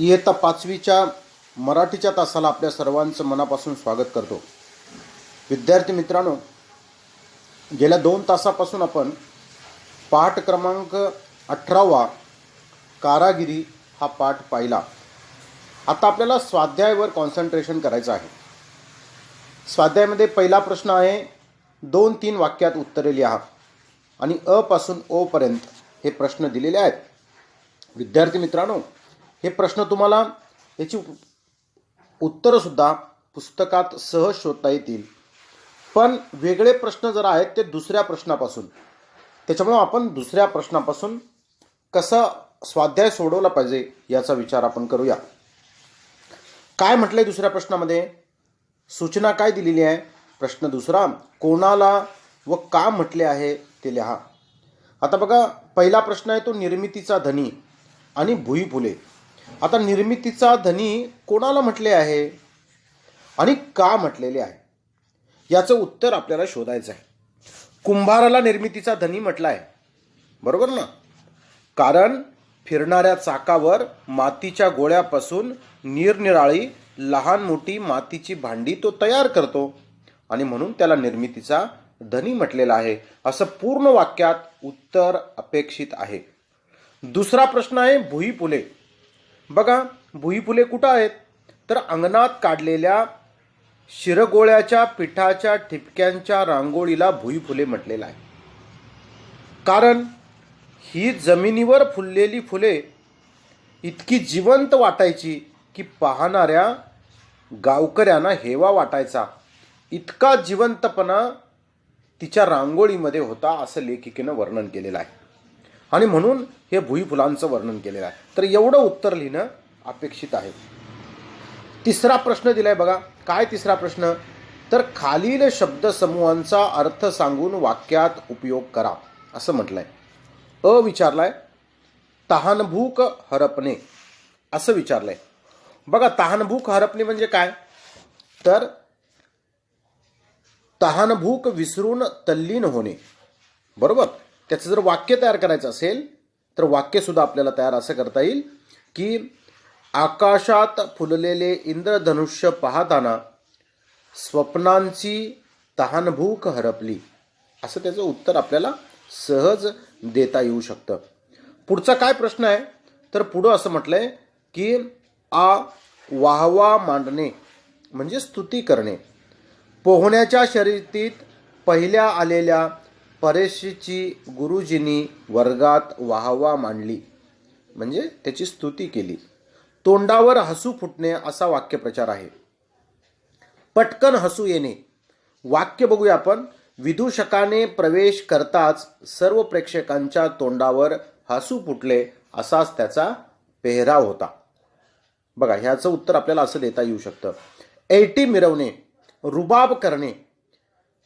इयत्ता पाचवीच्या मराठीच्या तासाला आपल्या सर्वांचं मनापासून स्वागत करतो. विद्यार्थी मित्रांनो गेल्या दोन तासापासून आपण पाठ क्रमांक अठरावा कारागिरी हा पाठ पाहिला. आता आपल्याला स्वाध्यायवर कॉन्सन्ट्रेशन करायचं आहे. स्वाध्यायामध्ये पहिला प्रश्न आहे दोन तीन वाक्यात उत्तरे लिहा आणि अपासून ओपर्यंत हे प्रश्न दिलेले आहेत. विद्यार्थी मित्रांनो हे प्रश्न तुम्हाला याची उत्तरंसुद्धा पुस्तकात सहज शोधता येतील. पण वेगळे प्रश्न जर आहेत ते दुसऱ्या प्रश्नापासून. त्याच्यामुळं आपण दुसऱ्या प्रश्नापासून कसं स्वाध्याय सोडवला पाहिजे याचा विचार आपण करूया. काय म्हटलंय दुसऱ्या प्रश्नामध्ये? सूचना काय दिलेली आहे? प्रश्न दुसरा कोणाला व का म्हटले आहे ते लिहा. आता बघा पहिला प्रश्न आहे तो निर्मितीचा धनी आणि भुई फुले आता निर्मितीचा धनी कोणाला म्हटले आहे? आणि का म्हटलेले आहे? याचं उत्तर आपल्याला शोधायचं आहे. कुंभाराला निर्मितीचा धनी म्हटला आहे बरोबर ना? कारण फिरणाऱ्या चाकावर मातीच्या गोळ्यापासून निरनिराळी लहान मोठी मातीची भांडी तो तयार करतो. आणि म्हणून त्याला निर्मितीचा धनी म्हटलेला आहे. असं पूर्ण वाक्यात उत्तर अपेक्षित आहे. दुसरा प्रश्न आहे भुई फुले बघा भुई फुले कुठं आहेत? तर अंगणात काढलेल्या शिरगोळ्याच्या पिठाच्या ठिपक्यांच्या रांगोळीला भुई फुले म्हटलेलं आहे. कारण ही जमिनीवर फुललेली फुले इतकी जिवंत वाटायची की पाहणाऱ्या गावकऱ्यांना हेवा वाटायचा. इतका जिवंतपणा तिच्या रांगोळीमध्ये होता असं लेखिकेनं वर्णन केलेलं आहे. आणि म्हणून हे भुई फुलांचं वर्णन केलेलं आहे. तर एवढं उत्तर लिहिणं अपेक्षित आहे. तिसरा प्रश्न दिलाय बघा. काय तिसरा प्रश्न? तर खालील शब्दसमूहांचा अर्थ सांगून वाक्यात उपयोग करा. असं म्हटलंय. अ विचारलाय तहानभूक हरपणे. असं विचारलंय. बघा तहानभूक हरपणे म्हणजे काय? तर तहानभूक विसरून तल्लीन होणे. बरोबर? त्याचं जर वाक्य तयार करायचं असेल तर वाक्यसुद्धा आपल्याला तयार असं करता येईल की आकाशात फुललेले इंद्रधनुष्य पाहताना स्वप्नांची तहानभूक हरपली. असं त्याचं उत्तर आपल्याला सहज देता येऊ शकतं. पुढचा काय प्रश्न आहे? तर पुढं असं म्हटलं आहे की आ वाहवा मांडणे म्हणजे स्तुती करणे. पोहण्याच्या शर्यतीत पहिल्या आलेल्या परेशीची गुरुजींनी वर्गात वाहवा मांडली. म्हणजे त्याची स्तुती केली. तोंडावर हसू फुटणे असा वाक्यप्रचार आहे. पटकन हसू येणे. वाक्य बघूया आपण. विदूषकाने प्रवेश करताच सर्व प्रेक्षकांच्या तोंडावर हसू फुटले असाच त्याचा पेहराव होता. बघा ह्याचं उत्तर आपल्याला असं देता येऊ शकतं. एटी मिरवणे रुबाब करणे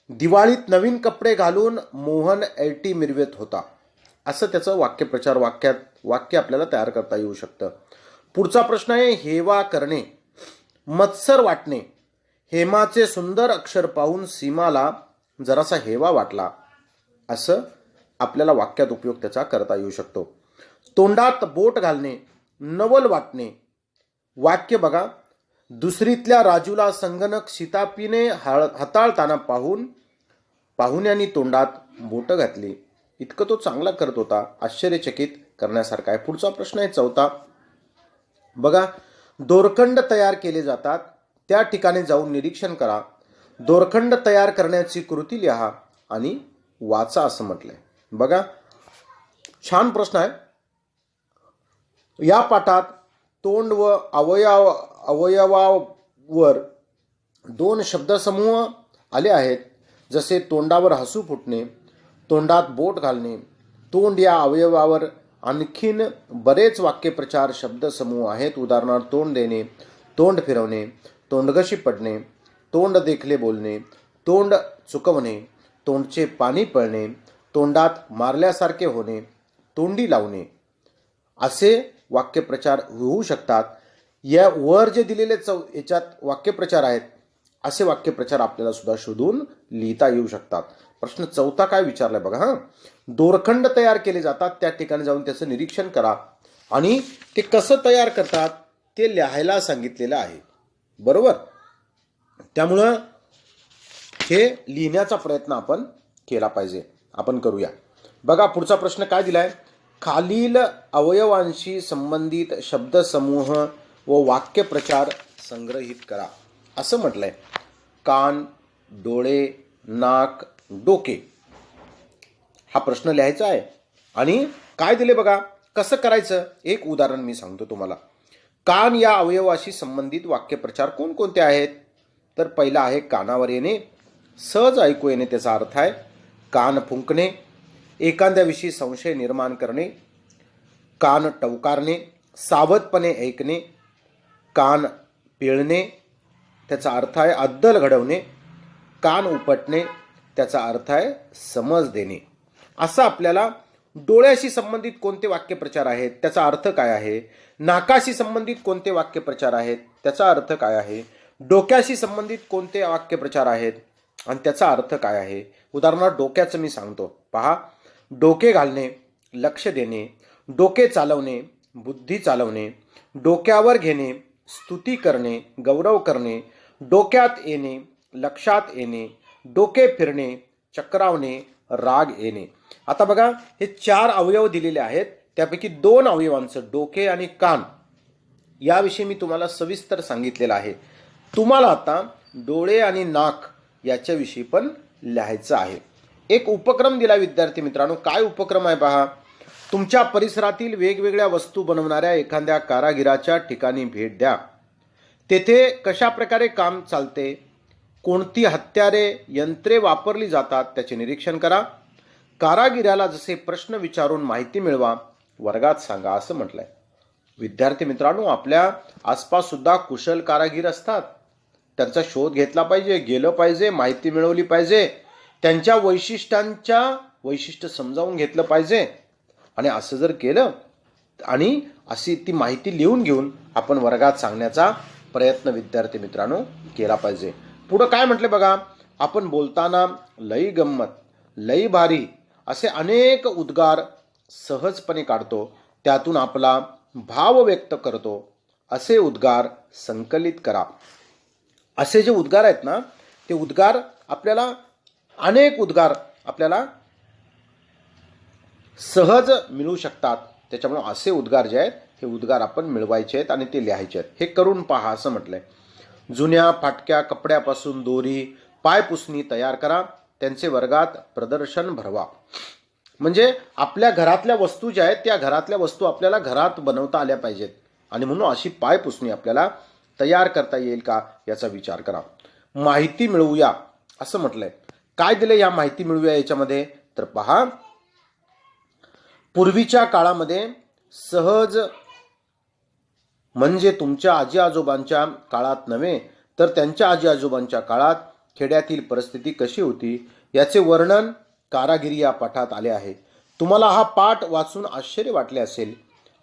दिवाळीत नवीन कपडे घालून मोहन एटी मिरवेत होता. असं त्याचं वाक्यप्रचार वाक्यात वाक्य आपल्याला तयार करता येऊ शकतं. पुढचा प्रश्न आहे हेवा करणे. मत्सर वाटणे. हेमाचे सुंदर अक्षर पाहून सीमाला जरासा हेवा वाटला. असं आपल्याला वाक्यात उपयोग त्याचा करता येऊ शकतो. तोंडात बोट घालणे नवल वाटणे. वाक्य बघा. दुसरीतल्या राजूला संगणक शितापीने हाळ हाताळताना पाहून पाहुण्यांनी तोंडात बोटं घातली. इतकं तो चांगला करत होता आश्चर्यचकित करण्यासारखा आहे. पुढचा प्रश्न आहे चौथा. बघा दोरखंड तयार केले जातात त्या ठिकाणी जाऊन निरीक्षण करा. दोरखंड तयार करण्याची कृती लिहा आणि वाचा असं म्हटलंय. बघा छान प्रश्न आहे. या पाठात तोंड व अवयव अवयवावर दोन शब्दसमूह आले आहेत. जसे तोंडावर हसू फुटणे तोंडात बोट घालणे तोंड या अवयवावर आणखीन बरेच वाक्यप्रचार शब्दसमूह आहेत. उदाहरणार्थ तोंड देणे तोंड फिरवणे तोंडघशी पडणे तोंड देखले बोलणे तोंड चुकवणे तोंडचे पाणी पळणे तोंडात मारल्यासारखे होणे तोंडी लावणे. असे वाक्यप्रचार होऊ शकतात. या वर जे दिलेले चौ याच्यात वाक्यप्रचार आहेत असे वाक्यप्रचार आपल्याला सुद्धा शोधून लिहिता येऊ शकतात. प्रश्न चौथा काय विचारलाय बघा हां. दोरखंड तयार केले जातात त्या ठिकाणी जाऊन त्याचं निरीक्षण करा. आणि ते कसं तयार करतात ते लिहायला सांगितलेलं आहे. बरोबर? त्यामुळं हे लिहिण्याचा प्रयत्न आपण केला पाहिजे. आपण करूया. बघा पुढचा प्रश्न काय दिलाय? खालील अवयवांशी संबंधित शब्दसमूह व वाक्यप्रचार संग्रहित करा. असं म्हटलंय. कान डोळे नाक डोके. हा प्रश्न लिहायचा आहे. आणि काय दिले बघा? कसं करायचं? एक उदाहरण मी सांगतो तुम्हाला. कान या अवयवाशी संबंधित वाक्यप्रचार कोणकोणते आहेत? तर पहिला आहे कानावर येणे. सहज ऐकू येणे त्याचा अर्थ आहे कान फुंकणे. एखाद्याविषयी संशय निर्माण करणे. कान टवकारणे. सावधपणे ऐकणे. कान पिळणे त्याचा अर्थ आहे अद्दल घडवणे. कान उपटणे त्याचा अर्थ आहे समज देणे. असं आपल्याला डोळ्याशी संबंधित कोणते वाक्यप्रचार आहेत त्याचा अर्थ काय आहे? नाकाशी संबंधित कोणते वाक्यप्रचार आहेत त्याचा अर्थ काय आहे? डोक्याशी संबंधित कोणते वाक्यप्रचार आहेत आणि त्याचा अर्थ काय आहे? उदाहरणार्थ डोक्याचं मी सांगतो. पहा डोके घालणे लक्ष देणे. डोके चालवणे बुद्धी चालवणे. डोक्यावर घेणे स्तुती करणे गौरव करणे डोक्यात येणे लक्षात येणे डोके फिरणे चक्रावणे राग येणे. आता बघा हे चार अवयव दिलेले आहेत. त्यापैकी दोन अवयवांचं डोके आणि कान याविषयी मी तुम्हाला सविस्तर सांगितलेलं आहे. तुम्हाला आता डोळे आणि नाक याच्याविषयी पण लिहायचं आहे. एक उपक्रम दिला विद्यार्थी मित्रांनो. काय उपक्रम आहे पहा? तुमच्या परिसरातील वेगवेगळ्या वस्तू बनवणाऱ्या एखाद्या कारागिराच्या ठिकाणी भेट द्या. तेथे कशा प्रकारे काम चालते कोणती हत्यारे यंत्रे वापरली जातात त्याचे निरीक्षण करा. कारागिराला जसे प्रश्न विचारून माहिती मिळवा वर्गात सांगा असं म्हटलंय. विद्यार्थी मित्रांनो आपल्या आसपास सुद्धा कुशल कारागीर असतात. त्यांचा शोध घेतला पाहिजे गेलं पाहिजे माहिती मिळवली पाहिजे. त्यांच्या वैशिष्ट्यांच्या वैशिष्ट्य समजावून घेतलं पाहिजे. आणि असं जर केलं आणि अशी ती माहिती लिहून घेऊन आपण वर्गात सांगण्याचा प्रयत्न विद्यार्थी मित्रांनो केला पाहिजे. पुढं काय म्हटलं बघा आपण बोलताना लई गंमत लई भारी असे अनेक उद्गार सहजपणे काढतो त्यातून आपला भाव व्यक्त करतो असे उद्गार संकलित करा. असे जे उद्गार आहेत ना ते उद्गार आपल्याला अनेक उद्गार आपल्याला सहज मिळू शकतात. त्याच्यामुळे असे उद्गार जे आहेत हे उद्गार आपण मिळवायचे आहेत आणि ते लिहायचे आहेत. हे करून पहा असं म्हटलंय. जुन्या फाटक्या कपड्यापासून दोरी पायपुसणी तयार करा. त्यांचे वर्गात प्रदर्शन भरवा. म्हणजे आपल्या घरातल्या वस्तू ज्या आहेत त्या घरातल्या वस्तू आपल्याला घरात बनवता आल्या पाहिजेत. आणि म्हणून अशी पायपुसणी आपल्याला तयार करता येईल का याचा विचार करा. माहिती मिळवूया असं म्हटलंय. काय दिलं या माहिती मिळवूया याच्यामध्ये? तर पहा पूर्वीच्या काळामध्ये सहज म्हणजे तुमच्या आजी आजोबांच्या काळात नव्हे तर त्यांच्या आजी आजोबांच्या काळात खेड्यातील परिस्थिती कशी होती याचे वर्णन कारागिरी या पाठात आले आहे. तुम्हाला हा पाठ वाचून आश्चर्य वाटले असेल.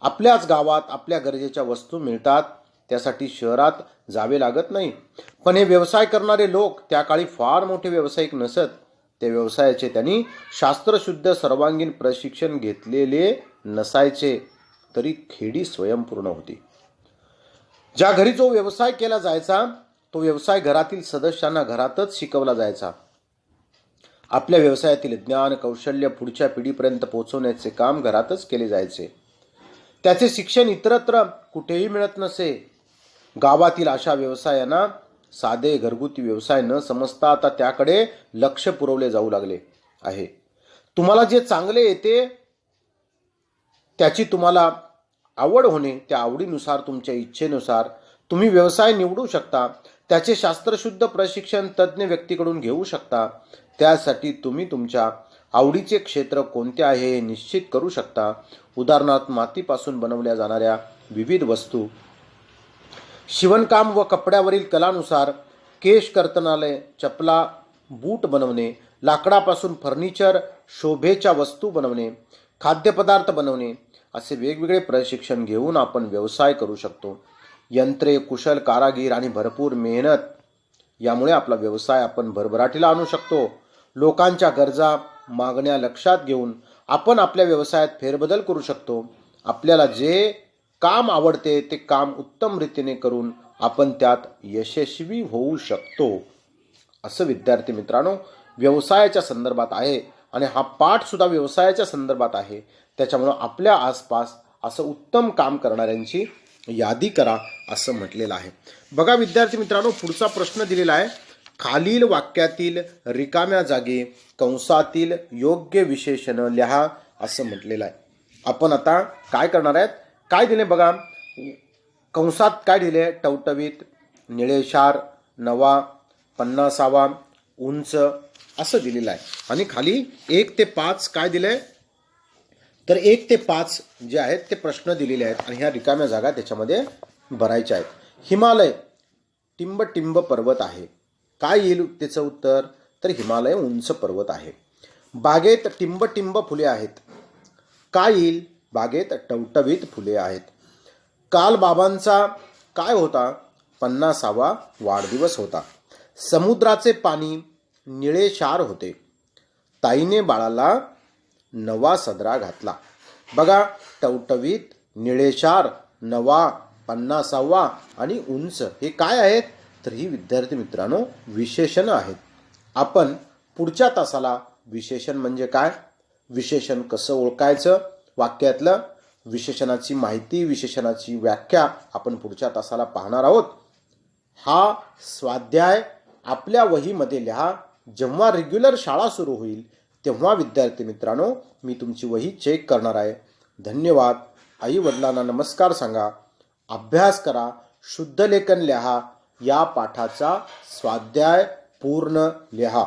आपल्याच गावात आपल्या गरजेच्या वस्तू मिळतात त्यासाठी शहरात जावे लागत नाही. पण हे व्यवसाय करणारे लोक त्या काळी फार मोठे व्यावसायिक नसत. त्या व्यवसायाचे. त्यांनी शास्त्रशुद्ध सर्वांगीण प्रशिक्षण घेतलेले नसायचे तरी खेडी स्वयंपूर्ण होती. ज्या घरी जो व्यवसाय केला जायचा तो व्यवसाय घरातील सदस्यांना घरातच शिकवला जायचा. आपल्या व्यवसायातील ज्ञान कौशल्य पुढच्या पिढीपर्यंत पोहोचवण्याचे काम घरातच केले जायचे. त्याचे शिक्षण इतरत्र कुठेही मिळत नसे. गावातील अशा व्यवसायांना साधे घरगुती व्यवसाय न समजता आता त्याकडे लक्ष पुरवले जाऊ लागले आहे. तुम्हाला जे चांगले येते त्याची तुम्हाला आवड होणे त्या आवडीनुसार तुमच्या इच्छेनुसार तुम्ही व्यवसाय निवडू शकता. त्याचे शास्त्रशुद्ध प्रशिक्षण तज्ज्ञ व्यक्तीकडून घेऊ शकता. त्यासाठी तुम्ही तुमच्या आवडीचे क्षेत्र कोणते आहे हे निश्चित करू शकता. उदाहरणार्थ मातीपासून बनवल्या जाणाऱ्या विविध वस्तू शिवणकाम व कपड्यावरील कलानुसार केश कर्तनालय चपला बूट बनवणे लाकडापासून फर्निचर शोभेच्या वस्तू बनवणे खाद्यपदार्थ बनवणे असे वेगवेगळे प्रशिक्षण घेऊन आपण व्यवसाय करू शकतो. यंत्रे कुशल कारागीर आणि भरपूर मेहनत. यामुळे आपला व्यवसाय आपण भरभराटीला आणू शकतो. लोकांच्या गरजा मागण्या लक्षात घेऊन आपण आपल्या व्यवसायात फेरबदल करू शकतो. आपल्याला जे काम आवडते ते काम उत्तम रीतीने करून आपण त्यात यशस्वी होऊ शकतो. असं विद्यार्थी मित्रांनो व्यवसायाच्या संदर्भात आहे आणि हा पाठसुद्धा व्यवसायाच्या संदर्भात आहे. त्याच्यामुळं आपल्या आसपास असं उत्तम काम करणाऱ्यांची यादी करा असं म्हटलेलं आहे. बघा विद्यार्थी मित्रांनो पुढचा प्रश्न दिलेला आहे. खालील वाक्यातील रिकाम्या जागी कंसातील योग्य विशेषण लिहा असं म्हटलेलं आहे. आपण आता काय करणार आहेत? काय दिले बघा? कंसात काय दिले? टवटवीत निळेशार नवा पन्नासावा उंच असं दिलेलं आहे. आणि खाली एक ते पाच काय दिलंय तर एक ते पाच जे आहेत ते प्रश्न दिलेले आहेत. आणि ह्या रिकाम्या जागा त्याच्यामध्ये भरायच्या आहेत. हिमालय टिंब टिंब पर्वत आहे. काय येईल त्याचं उत्तर? तर हिमालय उंच पर्वत आहे. बागेत टिंब टिंब फुले आहेत. काय येईल? बागेत टवटवीत फुले आहेत. काल बाबांचा काय होता? पन्नासावा वाढदिवस होता. समुद्राचे पाणी निळे क्षार होते. ताईने बाळाला नवा सदरा घातला. बघा टवटवीत निळेशार नवा पन्नासावा आणि उंच हे काय आहेत? तर ही विद्यार्थी मित्रांनो विशेषणं आहेत. आपण पुढच्या तासाला विशेषण म्हणजे काय? विशेषण कसं ओळखायचं? वाक्यातलं विशेषणाची माहिती विशेषणाची व्याख्या आपण पुढच्या तासाला पाहणार आहोत. हा स्वाध्याय आपल्या वहीमध्ये लिहा. जेव्हा रेग्युलर शाळा सुरू होईल तेव्हा विद्यार्थी मित्रांनो मी तुमची वही चेक करणार आहे. धन्यवाद. आई वडिलांना नमस्कार सांगा. अभ्यास करा. शुद्ध लेखन लिहा. या पाठाचा स्वाध्याय पूर्ण लिहा.